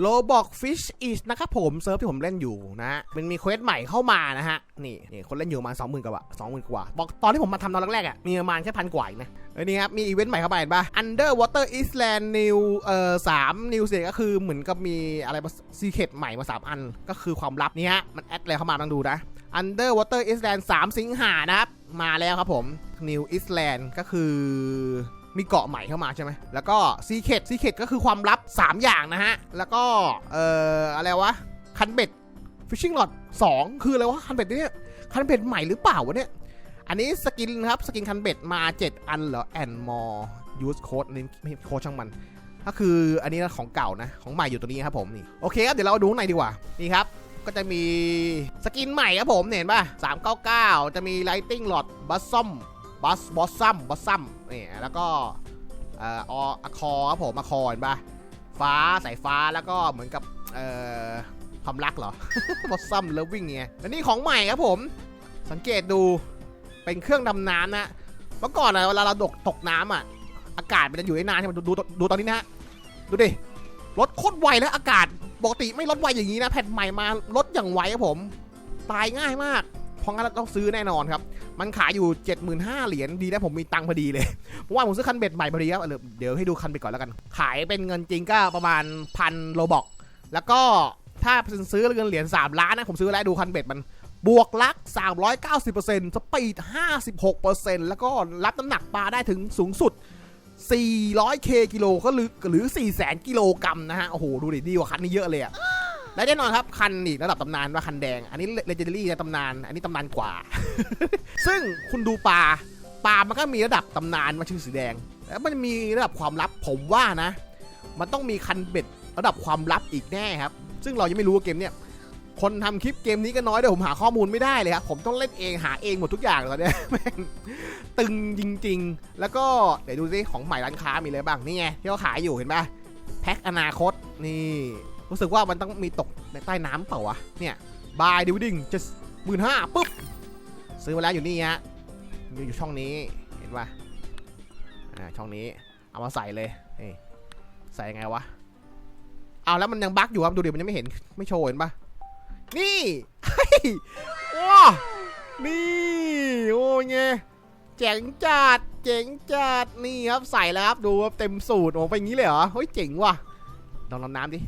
โลบอกฟิชอีสนะครับผมเซิร์ฟที่ผมเล่นอยู่นะมันมีเควสใหม่เข้ามานะฮะ นี่นี่คนเล่นอยู่ประมาณสองหมื่นกว่าสองหมื่นกว่า บอกตอนที่ผมมาทำตอนแรกๆอะมีประมาณแค่พันกว่านะเออนี่ครับ มีอีเวนต์ใหม่เข้ามาเห็นปะ Underwater Island New เอ่อสาม New เสียก็คือเหมือนกับมีอะไรมาซีเคตใหม่มาสามอัน ก็คือความลับนี่ฮะ มันแอดอะไรเข้ามาต้องดูนะ Underwater Island 3 สิงหานะครับ มาแล้วครับผม New Island ก็คือ มีเกาะใหม่เข้ามาใช่ไหมแล้วก็ซีเคดซีเคดก็คือความลับ 3 อย่างนะฮะ แล้วก็เอ่ออะไรวะคันเบ็ดฟิชชิ่งหลอด2คืออะไรวะคันเบ็ดเนี่ยคันเบ็ดใหม่หรือเปล่าวะเนี่ยอันนี้สกินครับสกินคันเบ็ดมา 7 อันเหรอ and more use code นี่ไม่โค้ดช่างมัน ก็คืออันนี้ของเก่านะ ของใหม่อยู่ตัวนี้ครับผมนี่โอเคครับเดี๋ยวเราดูข้างในดีกว่านี่ครับก็จะมีสกินใหม่ครับผมเห็นป่ะ399 จะมี Lighting Rod b u s s o m บัส บอสซัมบอสซัมนี่แล้วก็เอ่ออะคอครับผมอะคอเห็นปะฟ้าสายฟ้าแล้วก็เหมือนกับเอ่อความรักเหรอบอสซัมเลิฟวิ่งไงแล้วนี่ของใหม่ครับผม สังเกตดูเป็นเครื่องดำน้ำนะเมื่อก่อนอะเวลาเราตกตกน้ำอะอากาศมันจะอยู่ได้นานใช่ไหมดูดูดูตอนนี้นะฮะดูดิรถโคตรไวแล้วอากาศปกติไม่ลดไวอย่างนี้นะแผ่นใหม่มาลดอย่างไวครับผม ตายง่ายมากเพราะงั้นเราต้องซื้อแน่นอนครับ มันขายอยู่ 75,000เหรียญดีนะผมมีตังค์พอดีเลยเพราะว่าผมซื้อคันเบ็ดใหม่พอดีครับเดี๋ยวเดี๋ยวให้ดูคันเบ็ดก่อนแล้วกัน ขายเป็นเงินจริงก็ประมาณพันโลบอกแล้วก็ถ้าซื้อเงินเหรียญ3ล้านนะผมซื้อแล้วดูคันเบ็ดมันบวกลัก 390%สปีด 56%แล้วก็รับน้ำหนักปลาได้ถึงสูงสุด 400k กิโลก็หรือหรือ 400,000 กิโลกรัมนะฮะ โอ้โห ดูดิ ดีกว่าคันนี้เยอะเลยอะ และแน่นอนครับ คันนี่ระดับตำนานว่าคันแดง อันนี้เลเจนดารี่นะตำนาน อันนี้ตำนานกว่า ซึ่งคุณดูปลาปลามันก็มีระดับตำนานมาชื่อสีแดง แล้วมันมีระดับความลับผมว่านะ มันต้องมีคันเบ็ดระดับความลับอีกแน่ครับ ซึ่งเรายังไม่รู้ว่าเกมเนี้ยคนทำคลิปเกมนี้ก็น้อยเดี๋ยวผมหาข้อมูลไม่ได้เลยครับ ผมต้องเล่นเองหาเองหมดทุกอย่างตอนนี้ตึงจริง ๆ แล้วก็เดี๋ยวดูซิของใหม่ร้านค้ามีอะไรบ้างนี่ไงที่เขาขายอยู่เห็นปะแพ็คอนาคตนี่ รู้สึกว่ามันต้องมีตกในใต้น้ำเปล่าวะ เนี่ยบายดิวดิ้งจะหมื่นห้าปุ๊บ ซื้อมาแล้วอยู่นี่ฮะอยู่อยู่ช่องนี้เห็นปะอ่าช่องนี้เอามาใส่เลยนี่ใส่ยังไงวะเอาแล้วมันยังบั๊กอยู่ครับดูดิมันยังไม่เห็นไม่โชว์เห็นปะนี่เฮ้ยว้านี่โอ้ยไงเจ๋งจัด เจ๋งจัด นี่ครับใส่แล้วครับ ดูครับเต็มสูตรโอ้ไปงี้เลยเหรอ เฮ้ยเจ๋งว่ะลองลำน้ำดิ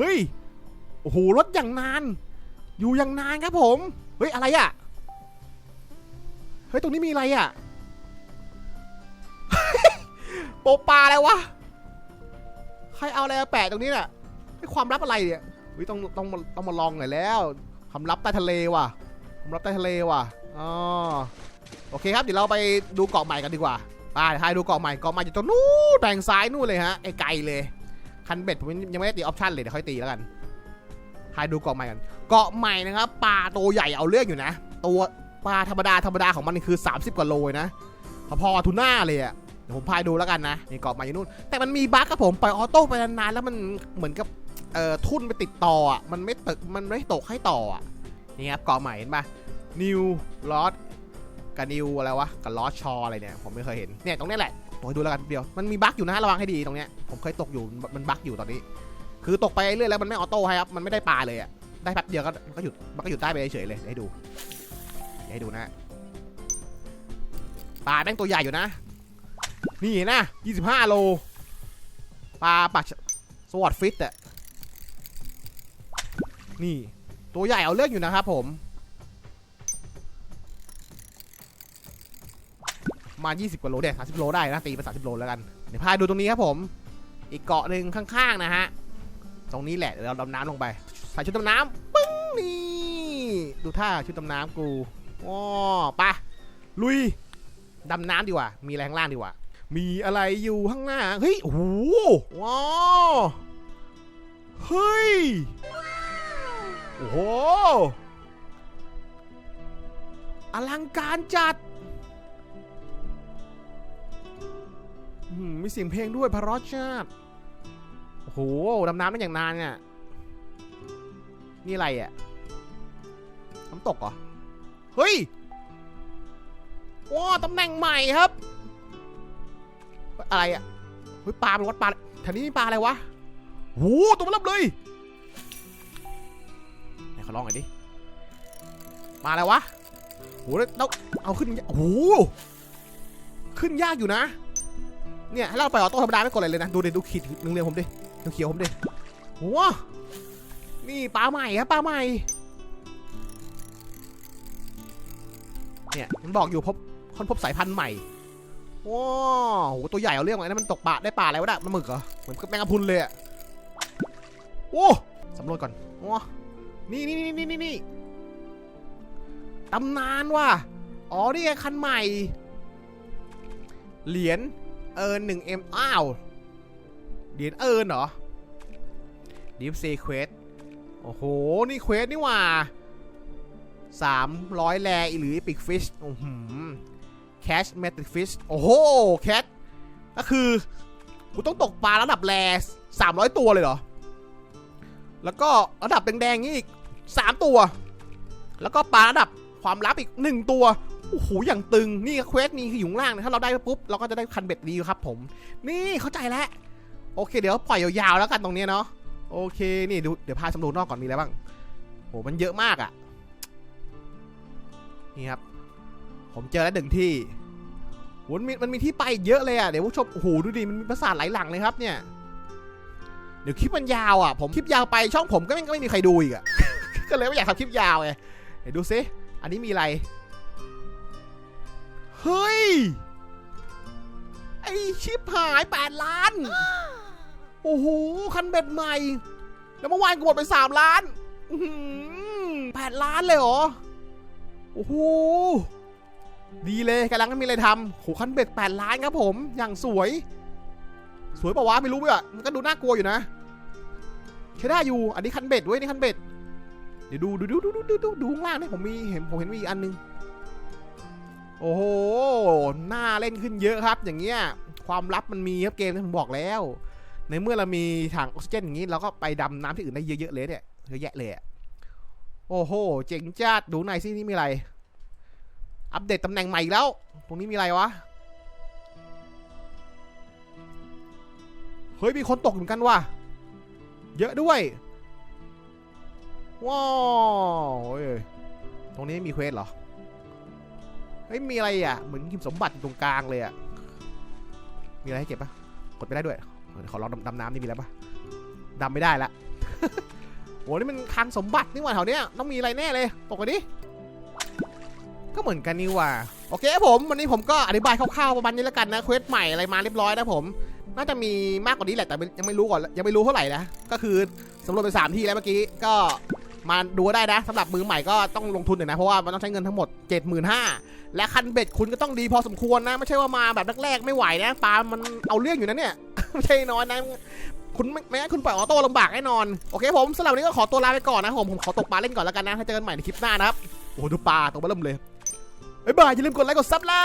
เฮ้ย โอ้โห รถอย่างนาน อยู่อย่างนานครับผม เฮ้ย อะไรอะเฮ้ย ตรงนี้มีอะไรอะโปปลาอะไรวะ ใครเอาอะไรมาแปะตรงนี้น่ะไอความลับอะไรเนี่ยเฮ้ยต้องต้องมาต้องมาลองหน่อยแล้วความลับใต้ทะเลว่ะความลับใต้ทะเลว่ะ อ๋อ โอเคครับ เดี๋ยวเราไปดูเกาะใหม่กันดีกว่าไปให้ดูเกาะใหม่ เกาะใหม่อยู่ตรงนู้นแบ่งซ้ายนู่นเลยฮะไอ้ไกลเลย คันเบ็ดผมยังไม่ได้ตีออปชั่นเลยเดี๋ยวค่อยตีแล้วกันให้ดูเกาะใหม่กันเกาะใหม่นะครับปลาตัวใหญ่เอาเรื่องอยู่นะ ตัวปลาธรรมดาธรรมดาของมันคือ 30 กว่าโลเลยนะพอทูน่าเลยอะเดี๋ยวผมพายดูแล้วกันนะนี่เกาะใหม่อยู่นู่น แต่มันมีบั๊กครับผมปล่อยออโต้ไปนานๆแล้วมันเหมือนกับเอ่อทุ่นไปติดต่ออะมันไม่ตกมันไม่ตกให้ต่ออะนี่ครับเกาะใหม่เห็นปะนิวลอสกับนิวอะไรวะกับลอสชออะไรเนี่ยผมไม่เคยเห็นเนี่ยตรงนี้แหละ ลองดูแล้วกันเดียว มันมีบั๊กอยู่นะระวังให้ดีตรงเนี้ย ผมเคยตกอยู่ มันบั๊กอยู่ตอนนี้ คือตกไปเรื่อยแล้วมันไม่ออโต้ให้ครับ มันไม่ได้ปลาเลยอะได้แป๊บเดียวก็มันก็หยุด มันก็หยุดได้ไปเฉยเลย ให้ดู ให้ดูนะ ปลาแม่งตัวใหญ่อยู่นะ นี่นะ25โล ปลาปักสวอตฟิตอะนี่ ตัวใหญ่เอาเรื่องอยู่นะครับผม มา20กว่าโลเด็ด30 โลได้นะ ตีไป30 โลแล้วกัน เดี๋ยวพาดูตรงนี้ครับผม อีกเกาะหนึ่งข้างๆนะฮะ ตรงนี้แหละ เดี๋ยวเราดำน้ำลงไป ใส่ชุดดำน้ำปึ้งนี่ ดูท่าชุดดำน้ำกูว้าไปะลุย ดำน้ำดีกว่า มีอะไรข้างล่างดีกว่า มีอะไรอยู่ข้างหน้า เฮ้ย โอ้โหว้าวเฮ้ย โอ้โห อลังการจัด มีเสียงเพลงด้วยพระรอชาติโอ้โหดำน้ำได้อย่างนานเนี่ยนี่อะไรอะน้ำตกเหรอ เฮ้ยว้าตำแหน่งใหม่ครับ อะไรอะเฮ้ยปลาเป็นวัดปลาแถวนี้มีปลาอะไรวะโหตัวมันรับเลยไหนขอลองหน่อยดิมาแล้ววะโหแล้วเราเอาขึ้นโอ้โหขึ้นยากอยู่นะ เนี่ยให้เราไปออโต้ธรรมดาไม่กดอะไรเลยนะ ดูเดิดูขีดหนึ่งเรียงผมดิดูเขียวผมดิโหนี่ปลาใหม่ครับปลาใหม่ เนี่ยมันบอกอยู่พบค้นพบสายพันธุ์ใหม่ว้าวโหตัวใหญ่เอาเรื่องไว้นะมันตกปลาได้ปลาอะไรวะเนี่ยมันหมึกเหรอเหมือนกับแมงกะพรุนเลยอะโอ้สำรวจก่อนว้านี่นี่นี่นี่นี่นี่ตำนานว่ะอ๋อนี่ไงคันใหม่ เหรียญ เอินหนึ่งเอ็มอ้าวเหรียญเอินเหรอดิฟซีเควสโอ้โห นี่เควสนี่ว่าสามร้อยแลหรือปิกฟิชโอ้โหแคชเมติกฟิชโอ้โห แคทก็คือ กูต้องตกปลาระดับแรสามร้อยตัวเลยเหรอ แล้วก็ระดับแดงๆนี่อีกสามตัว แล้วก็ปลาระดับความลับอีกหนึ่งตัว โอ้โห อย่างตึง นี่เควสนี้คืออยู่ข้างล่างนะถ้าเราได้ปุ๊บ เราก็จะได้คันเบ็ดดีครับผม นี่เข้าใจแล้ว โอเค เดี๋ยวปล่อยยาวๆแล้วกันตรงนี้เนาะ โอเค นี่ดูเดี๋ยวพาสำรวจนอกก่อนมีอะไรบ้างโห มันเยอะมากอะ่ะ นี่ครับ ผมเจอแล้วหนึ่งที่โหมันมีมันมีที่ไปเยอะเลยอะ่ะ เดี๋ยวผู้ชม โอ้โห ดูดิ มันมีปราสาทหลายหลังเลยครับเนี่ย เดี๋ยวคลิปมันยาวอะ ผมคลิปยาวไปช่องผมก็ไม่ก็ไม่มีใครดูอีกอะ ก็เลยไม่อยากทำคลิปยาวไงเดี๋ยวดูซิ อันนี้มีอะไร เฮ้ย ไอชิปหายแปดล้าน โอ้โห คันเบ็ดใหม่ แล้วเมื่อวานกูหมดไปสามล้านแปดล้านเลยเหรอ โอ้โห ดีเลยกำลังไม่มีอะไรทำโหคันเบ็ดแปดล้านครับผม อย่างสวย สวยปะวะไม่รู้เลยอะมันก็ดูน่ากลัวอยู่นะใช้ได้อยู่ อันนี้คันเบ็ดเว้ยนี่คันเบ็ด เดี๋ยวดูดูดูดูดูดูดูข้างล่างนี่ผมมีเห็นผมเห็นมีอีกอันนึง โอ้โหหน่าเล่นขึ้นเยอะครับ อย่างเงี้ยความลับมันมีครับเกมที่ผมบอกแล้ว ในเมื่อเรามีถังออกซิเจนอย่างนี้เราก็ไปดำน้ำที่อื่นได้เยอะๆเลยเนี่ยเยอะแยะเลยโอ้โหเจ๋งจัดดูหน่อยสินี่มีอะไร อัปเดตตำแหน่งใหม่แล้ว ตรงนี้มีอะไรวะเฮ้ยมีคนตกเหมือนกันว่ะเยอะด้วยว้าวเฮ้ยตรงนี้มีเควสเหรอ เฮ้ยมีอะไรอะเหมือนหิมสมบัติตรงกลางเลยอะมีอะไรให้เก็บปะกดไม่ได้ด้วยเขอลองดำดำน้ำนี่มีอะไรปะดำไม่ได้ละโอ้นี่มันคลังสมบัตินี่หว่าแถวเนี้ยต้องมีอะไรแน่เลยตกไปดิก็เหมือนกันนี่ว่า โอเคครับผมวันนี้ผมก็อธิบายคร่าวๆประมาณนี้แล้วกันนะเควสใหม่อะไรมาเรียบร้อยนะผม น่าจะมีมากกว่านี้แหละแต่ยังไม่รู้ก่อนยังไม่รู้เท่าไหร่นะก็คือสำรวจไปสามที่แล้วเมื่อกี้ก็มาดูได้นะสำหรับมือใหม่ก็ต้องลงทุนหน่อยนะเพราะว่ามันต้องใช้เงินทั้งหมด 75,000 และคันเบ็ดคุณก็ต้องดีพอสมควรนะ ไม่ใช่ว่ามาแบบแรกๆไม่ไหวนะปลามันเอาเรื่องอยู่นะเนี่ย ไม่ใช่น้อยนะคุณไม่แม้คุณปล่อยออโต้ลำบากแน่นอน โอเคผมสำหรับวันนี้ก็ขอตัวลาไปก่อนนะผมผมขอตกปลาเล่นก่อนแล้วกันนะถ้าเจอกันใหม่ในคลิปหน้านะครับโอ้โหดูปลาตัวเบอเริ่มเลยบ๊ายบายอย่าลืมกดไลค์กดซับล่า